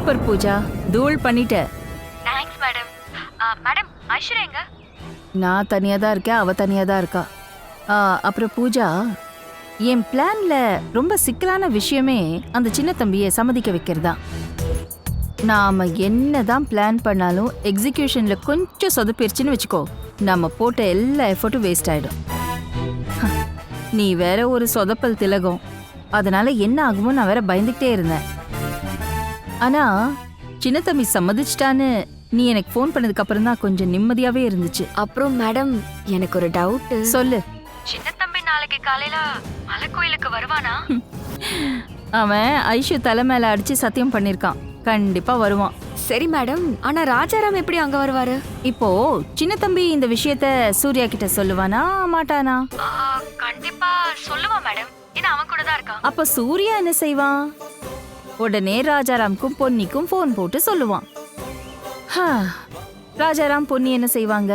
Super Pooja. தூள் பண்ணிட்ட. Thanks madam madam Aishwarya எங்க? நான் தனியா தான் இருக்கேன் அவ தனியா தான் இருக்கா. அப்புறம் பூஜா என் பிளான்ல ரொம்ப சிக்கலான விஷயமே அந்த சின்ன தம்பியை சம்மதிக்க வைக்கிறதா? நாம என்னதான் பிளான் பண்ணாலும் எக்ஸிகியூஷன்ல கொஞ்சம் சொதப்பிருச்சுன்னு வச்சுக்கோ. நம்ம போட்ட எல்லா எஃபர்ட்டும் வேஸ்ட் ஆயிடும். நீ வேற ஒரு சொதப்பல் திலகம். அதனால என்ன ஆகுமோ நான் வேற பயந்துகிட்டே இருந்தேன். ஆனா சின்ன தம்பி சம்மதிச்சிட்டான்னு நீ எனக்கு ஃபோன் பண்ணதுக்கு அப்புறம் தான் கொஞ்சம் நிம்மதியாவே இருந்துச்சு. அப்புறம் மேடம் எனக்கு ஒரு டவுட் சொல்லு. சின்ன தம்பி நாளைக்கு காலையில மலை கோயிலுக்கு வருவானா? அவன் ஐஷு தலை மேல அடிச்சு சத்தியம் பண்ணிருக்கான். கண்டிப்பா வருவான். சரி மேடம் ஆனா ராஜாராம் எப்படி அங்க வருவாரு? இப்போ சின்ன தம்பி இந்த விஷயத்த சூர்யா கிட்ட சொல்லுவானா மாட்டானா? கண்டிப்பா சொல்லுவான் மேடம் ஏன்னா அவன் கூட தான் இருக்கான். அப்ப சூர்யா என்ன செய்வான்? உடனே ராஜாராம்க்கும் பொன்னிக்கும் ஃபோன் போட்டு சொல்லுவான். ராஜாராம் பொன்னி என்ன செய்வாங்க?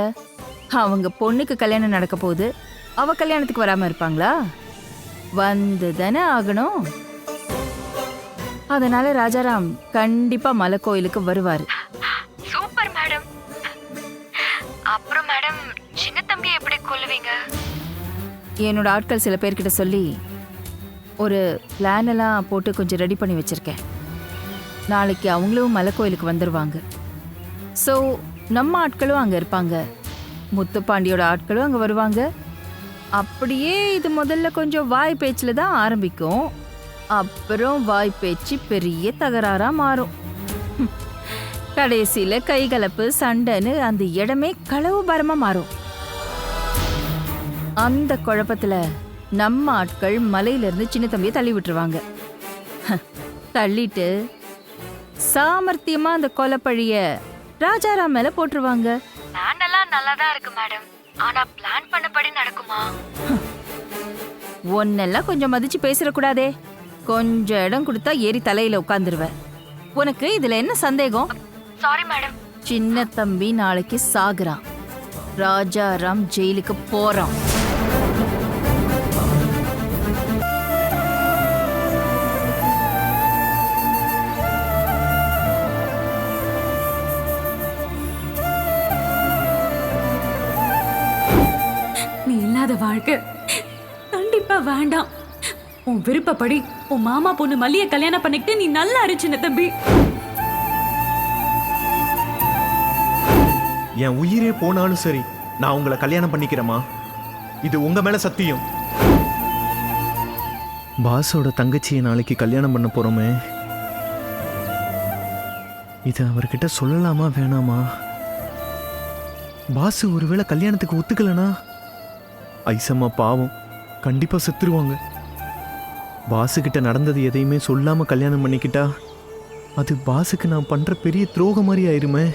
அவங்க பொண்ணுக்கு கல்யாணம் நடக்க போகுது. அவ கல்யாணத்துக்கு வராம இருப்பாங்களா? வந்து தானே ஆகணும். அதனால ராஜாராம் கண்டிப்பா மலை கோயிலுக்கு வருவாரு. Super madam. அப்புறம் மேடம் சின்ன தம்பி எப்படி கொல்லுவீங்க? என்னோட ஆட்கள் சில பேர்கிட்ட சொல்லி ஒரு பிளான் எல்லாம் போட்டு கொஞ்சம் ரெடி பண்ணி வச்சுருக்கேன். நாளைக்கு அவங்களும் மலை கோயிலுக்கு வந்துடுவாங்க ஸோ நம்ம ஆட்களும் அங்கே இருப்பாங்க. முத்துப்பாண்டியோட ஆட்களும் அங்கே வருவாங்க. அப்படியே இது முதல்ல கொஞ்சம் வாய் பேச்சில் தான் ஆரம்பிக்கும். அப்புறம் வாய் பேச்சு பெரிய தகராறாக மாறும். கடைசியில் கைகலப்பு சண்டைன்னு அந்த இடமே களவு மாறும். அந்த குழப்பத்தில் நம்ம ஆட்கள் மலையில இருந்து சின்ன தம்பியை தள்ளி விட்டுருவாங்க. தள்ளிட்டு சாமர்த்தியமா அந்த கொலைப்பழிய ராஜாராம் மேல போட்டுருவாங்க. பிளான் எல்லாம் நல்லா தான் இருக்கு மேடம் ஆனா பிளான் பண்ணபடி நடக்குமா? ஒன்னெல்லாம் கொஞ்சம் மதிச்சு பேசிடக்கூடாதே. கொஞ்சம் இடம் கொடுத்தா ஏறி தலையில உட்காந்துருவேன் உனக்கு இதுல என்ன சந்தேகம்? சாரி மேடம் சின்ன தம்பி நாளைக்கு சாகுறான். ராஜாராம் ஜெயிலுக்கு போறான். வாழ்க்கை கண்டிப்பா வேண்டாம். உன் விருப்பப்படி உன் மாமா பொண்ணு மல்லிய கல்யாணம் பண்ணிக்கிட்டு நீ நல்லா இரு சின்ன தம்பி. என் உயிரே போனாலும் சரி நான் உங்களை கல்யாணம் பண்ணிக்கிறேம்மா. இது உங்க மேல சத்தியம். பாஸோட தங்கச்சியை நாளைக்கு கல்யாணம் பண்ண போறோமே. இது அவர்கிட்ட சொல்லலாமா வேணாமா? பாஸ் ஒருவேளை கல்யாணத்துக்கு ஒத்துக்கலனா? ஐசம்மா பாவம். கண்டிப்பா செத்துருவாங்க. பாஸுக்கிட்ட நடந்தது எதையுமே சொல்லாம கல்யாணம் பண்ணிக்கிட்டா அது பாஸுக்கு நான் பண்ற பெரிய துரோகம் மாதிரி ஆயிருமே.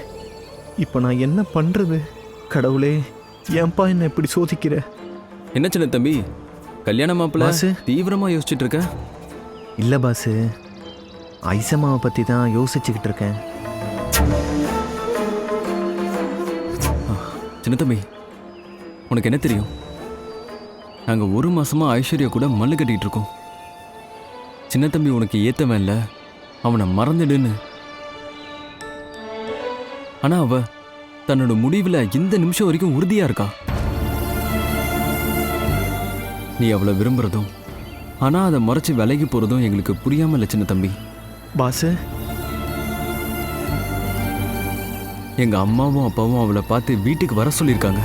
இப்போ நான் என்ன பண்றது? கடவுளே ஏன்பா என்ன இப்படி சோதிக்கிற? என்ன சின்ன தம்பி? கல்யாண மாப்பிள்ள பாசு. தீவிரமா யோசிச்சுட்டு இருக்க? இல்லை பாஸு ஐசம்மாவை பற்றி தான் யோசிச்சுக்கிட்டு இருக்கேன். சின்ன தம்பி உனக்கு என்ன தெரியும்? நாங்க ஒரு மாசமா ஐஸ்வர்யா கூட மல்லு கட்டிட்டு இருக்கோம். சின்ன தம்பி உனக்கு ஏத்தவன் இல்ல. அவனை மறந்துடுன்னு. ஆனா அவ தன்னோட முடிவுல இந்த நிமிஷம் வரைக்கும் உறுதியா இருக்கா? நீ அவளை விரும்புறதும் ஆனா அதை மறைச்சு விலகி போறதும் எங்களுக்கு புரியாம இல்ல சின்ன தம்பி. பாஸு எங்க அம்மாவும் அப்பாவும் அவளை பார்த்து வீட்டுக்கு வர சொல்லியிருக்காங்க.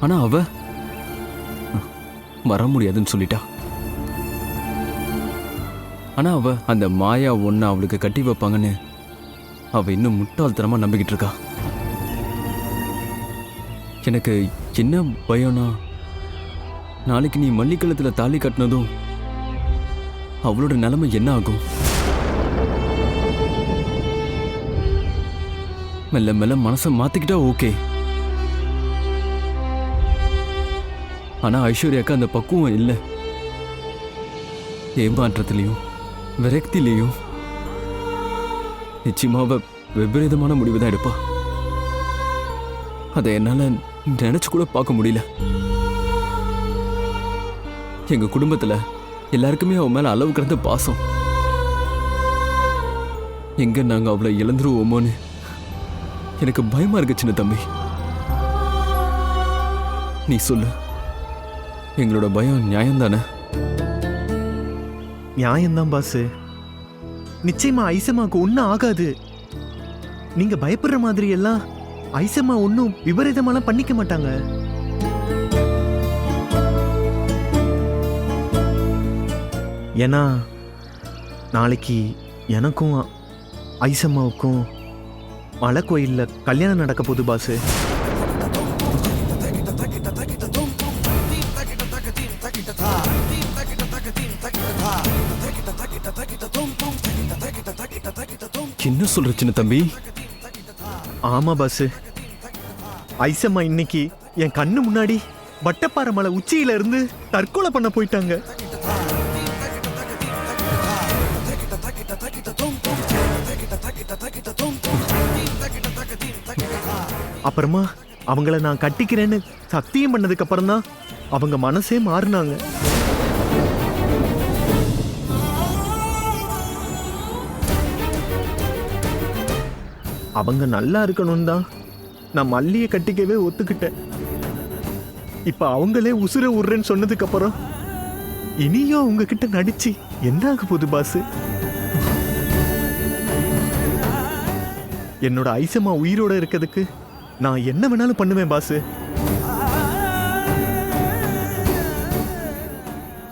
ஆனா அவ அஹ், வர முடியாதுன்னு சொல்லிட்டா. ஆனா அவ அந்த மாயா ஒன்ன அவளுக்கு கட்டி வைப்பாங்கன்னு அவ இன்னும் முட்டாள்தனமா நம்பிக்கிட்டு இருக்கா. எனக்கு என்ன பயம்னா நாளைக்கு நீ மல்லிக்கலத்துல தாலி கட்டினதும் அவளோட நிலைமை என்ன ஆகும்? மெல்ல மெல்ல மனசை மாத்திக்கிட்டா ஓகே. ஆனா ஐஸ்வர்யாக்கு அந்த பக்குவம் இல்லை. ஏமாற்றத்திலையும் விரக்திலையும். நிச்சயமாக விபரீதமான முடிவு தான் எடுப்பா. அதை என்னால நினைச்சு கூட பார்க்க முடியல. எங்க குடும்பத்துல எல்லாருக்குமே அவன் மேல அளவு கடந்த பாசம். எங்க நாங்க அவளை இழந்துருவோமோன்னு எனக்கு பயமா இருக்கு சின்ன தம்பி. நீ சொல்லு. எங்களோட பயம் நியாயம்தானே? நியாயம்தான் பாஸ் நிச்சயமா ஐசமாக்கு ஒன்றும் ஆகாது. நீங்க பயப்படுற மாதிரி எல்லாம் ஐசம்மா ஒன்றும் விபரீதமெல்லாம் பண்ணிக்க மாட்டாங்க. ஏன்னா நாளைக்கு எனக்கும் ஐசம்மாவுக்கும் மலை கோயிலில் கல்யாணம் நடக்க போகுது பாஸு என்ன சொல்ற சின்ன தம்பி? ஆமா பாஸ் ஐசம்மா இன்னைக்கு என் கண்ணு முன்னாடி வட்டப்பாறை மலை உச்சியில இருந்து தற்கொலை பண்ண போயிட்டாங்க. அப்புறமா அவங்கள நான் கட்டிக்கிறேன்னு சத்தியம் பண்ணதுக்கு அப்புறம் தான் அவங்க மனசே மாறினாங்க. அவங்க நல்லா இருக்கணும் தான். நான் மல்லியை கட்டிக்கவே ஒத்துக்கிட்டேன். இப்ப அவங்களே உசுர விடுறேன்னு சொன்னதுக்கு அப்புறம் இனியும் உங்ககிட்ட நடிச்சு என்ன ஆக போகுது பாஸ் என்னோட ஐசம்மா உயிரோட இருக்கிறதுக்கு நான் என்ன வேணாலும் பண்ணுவேன் பாஸ்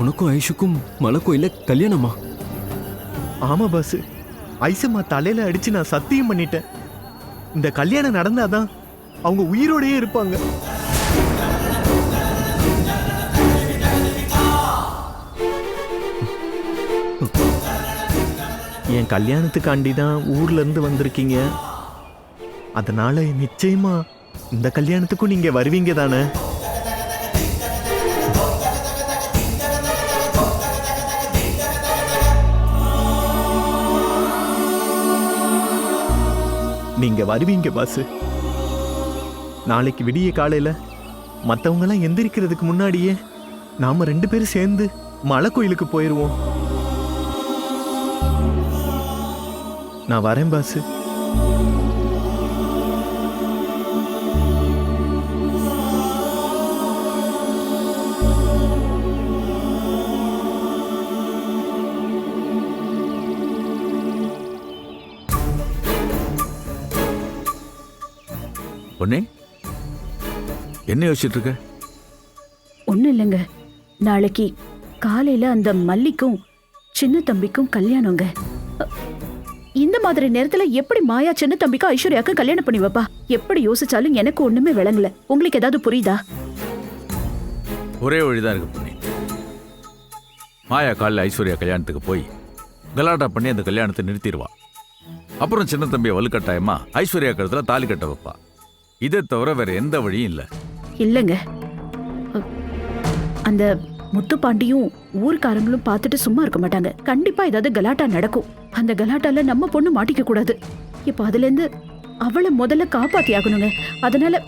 உனக்கும் ஐஷுக்கும் மலை கோயில கல்யாணமா? ஆமா பாஸ் ஐசம்மா தலையில அடிச்சு நான் சத்தியம் பண்ணிட்டேன். இந்த கல்யாணம் நடந்தாதான் அவங்க உயிரோடையே இருப்பாங்க. என் கல்யாணத்துக்காண்டி தான் ஊர்ல இருந்து வந்திருக்கீங்க. அதனால நிச்சயமா இந்த கல்யாணத்துக்கும் நீங்க வருவீங்க தானே நீங்க வருவீங்க பாஸ் நாளைக்கு விடிய காலையில மத்தவங்கலாம் எந்திரிக்கிறதுக்கு முன்னாடியே நாம ரெண்டு பேரும் சேர்ந்து மலை கோயிலுக்கு போயிருவோம். நான் வரேன் பாஸ் பொன்னே என்ன யோசிச்சுட்டு இருக்க ஒன்றும் இல்லைங்க. நாளைக்கு காலையில அந்த மல்லிக்கும் சின்ன தம்பிக்கும் கல்யாணங்க. இந்த மாதிரி நேரத்துல எப்படி மாயா சின்ன தம்பிக்கும் ஐஸ்வர்யாக்கும் கல்யாணம் பண்ணி வைப்பா? எப்படி யோசிச்சாலும் எனக்கு ஒண்ணுமே விளங்கல. உங்களுக்கு ஏதாவது புரியுதா? ஒரே வழிதான் இருக்கு பொன்னே. மாயா காலைல ஐஸ்வர்யா கல்யாணத்துக்கு போய் கலாட்டா பண்ணி அந்த கல்யாணத்தை நிறுத்திடுவா. அப்புறம் சின்ன தம்பியை வலுக்கட்டாயமா ஐஸ்வர்யா கழுத்துல தாலி கட்ட வைப்பா. இதை தவிர வேற எந்த வழியும் இல்லை. இல்லைங்க. அந்த முத்துப்பாண்டியும் ஊர்க்காரங்களும் பார்த்துட்டு சும்மா இருக்க மாட்டாங்க. கண்டிப்பா ஏதாவது கலாட்டா நடக்கும். அந்த கலாட்டால நம்ம பொண்ணு மாட்டிக்க கூடாது. இப்போ அதுல இருந்து அவளை முதல்ல காப்பாத்தி ஆகணுங்க அதனால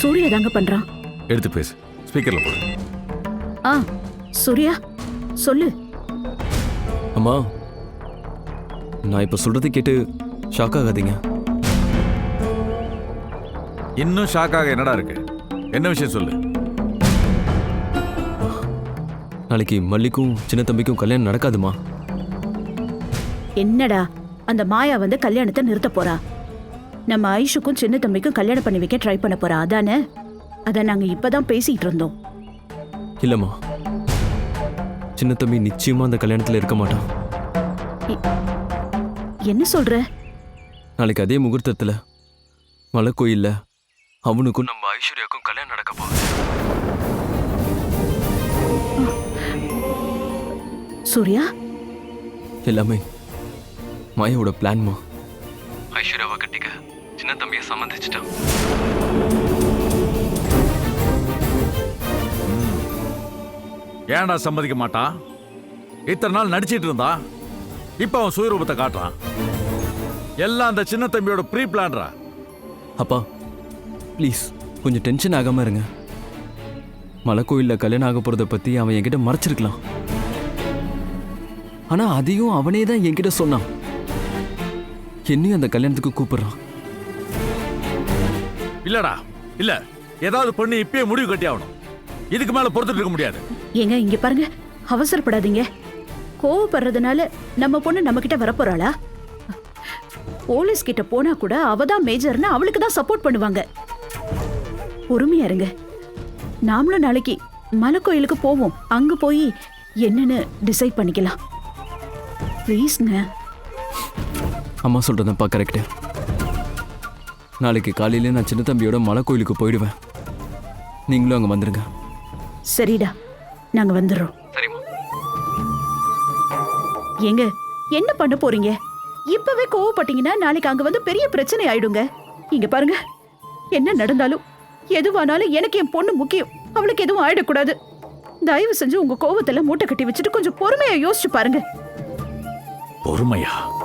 சூர்யா தாங்க பண்றான். எடுத்து பேசு. ஸ்பீக்கர்ல போடு. ஆ சூர்யா சொல்லு. அம்மா நான் இப்ப சொல்றதை கேட்டு ஷாக் ஆகாதீங்க. இன்னும் ஷாக்காக என்னடா இருக்கு? என்ன விஷயம் சொல்லு. நாளைக்கு மல்லிக்கும் சின்ன தம்பிக்கும் கல்யாணம் நடக்காதுமா? என்னடா அந்த மாயா வந்து கல்யாணத்தை நிறுத்த போறா. நம்ம ஐஷுக்கும் சின்ன தம்பிக்கும் கல்யாணம் பண்ணி வைக்க ட்ரை பண்ண போறா. அதானே? அத நாங்க இப்பதான் பேசிட்டு இருந்தோம். இல்லம்மா. சின்ன தம்பி நிச்சயமா அந்த கல்யாணத்துல இருக்க மாட்டான் என்ன சொல்ற? நாளைக்கு அதே முகூர்த்தத்துல மலை கோயில்ல அவனுக்கும் நம்ம ஐஸ்வர்யாக்கும் கல்யாணம் நடக்க போகுது. சூர்யா? எல்லாமே மாயாவோட பிளான்மா ஐஸ்வர்யாவை கட்டிக்க சின்ன தம்பியை சம்மந்திச்சிட்டான் ஏன்டா சம்மதிக்க மாட்டான் இத்தனை நாள் நடிச்சிட்டு இருந்தா? இப்ப அவன் சுயரூபத்தை காட்டுறான். எல்லாம் அந்த சின்ன தம்பியோட ப்ரீ பிளான்ரா அப்பா ப்ளீஸ் கொஞ்சம் டென்ஷன் ஆகாம இருங்க. மலை கோயில்ல கல்யாணம் ஆக போறத பத்தி அவன் என்கிட்ட மறைச்சிருக்கலாம். ஆனா அதையும் அவனே தான் என்கிட்ட சொன்னான். என்னையும் அந்த கல்யாணத்துக்கு கூப்பிடுறான். இல்லடா இல்ல. ஏதாவது பண்ணி இப்பயே முடிவு கட்டி ஆகணும். இதுக்கு மேல பொறுத்துட்டு இருக்க முடியாது. ஏங்க இங்க பாருங்க. அவசரப்படாதீங்க. கோவப்படுறதுனால நம்ம பொண்ணு நம்ம கிட்ட வரப்போறாளா? போலீஸ் கிட்ட போனா கூட அவ தான் மேஜர்னு அவளுக்கு தான் சப்போர்ட் பண்ணுவாங்க. பொறுமையா இருங்க. நாமளும் நாளைக்கு மலை கோயிலுக்கு போவோம். அங்க போய் என்னன்னு டிசைட் பண்ணிக்கலாம். ப்ளீஸ்ங்க அம்மா சொல்கிறதப்பா கரெக்டு நாளைக்கு காலையிலே நான் சின்ன தம்பியோட மலை கோயிலுக்கு போயிடுவேன். நீங்களும் அங்கே வந்துடுங்க சரிடா. நாங்க வந்துடுறோம். சரிம்மா. ஏங்க என்ன பண்ண போறீங்க? இப்பவே கோவப்பட்டீங்கன்னா நாளைக்கு அங்க வந்து பெரிய பிரச்சனை ஆயிடுங்க. இங்க பாருங்க. என்ன நடந்தாலும் எதுவானாலும் எனக்கு என் பொண்ணு முக்கியம். அவளுக்கு எதுவும் ஆயிடக்கூடாது. தயவு செஞ்சு உங்க கோவத்துல மூட்டை கட்டி வச்சுட்டு கொஞ்சம் பொறுமையா யோசிச்சு பாருங்க. பொறுமையா?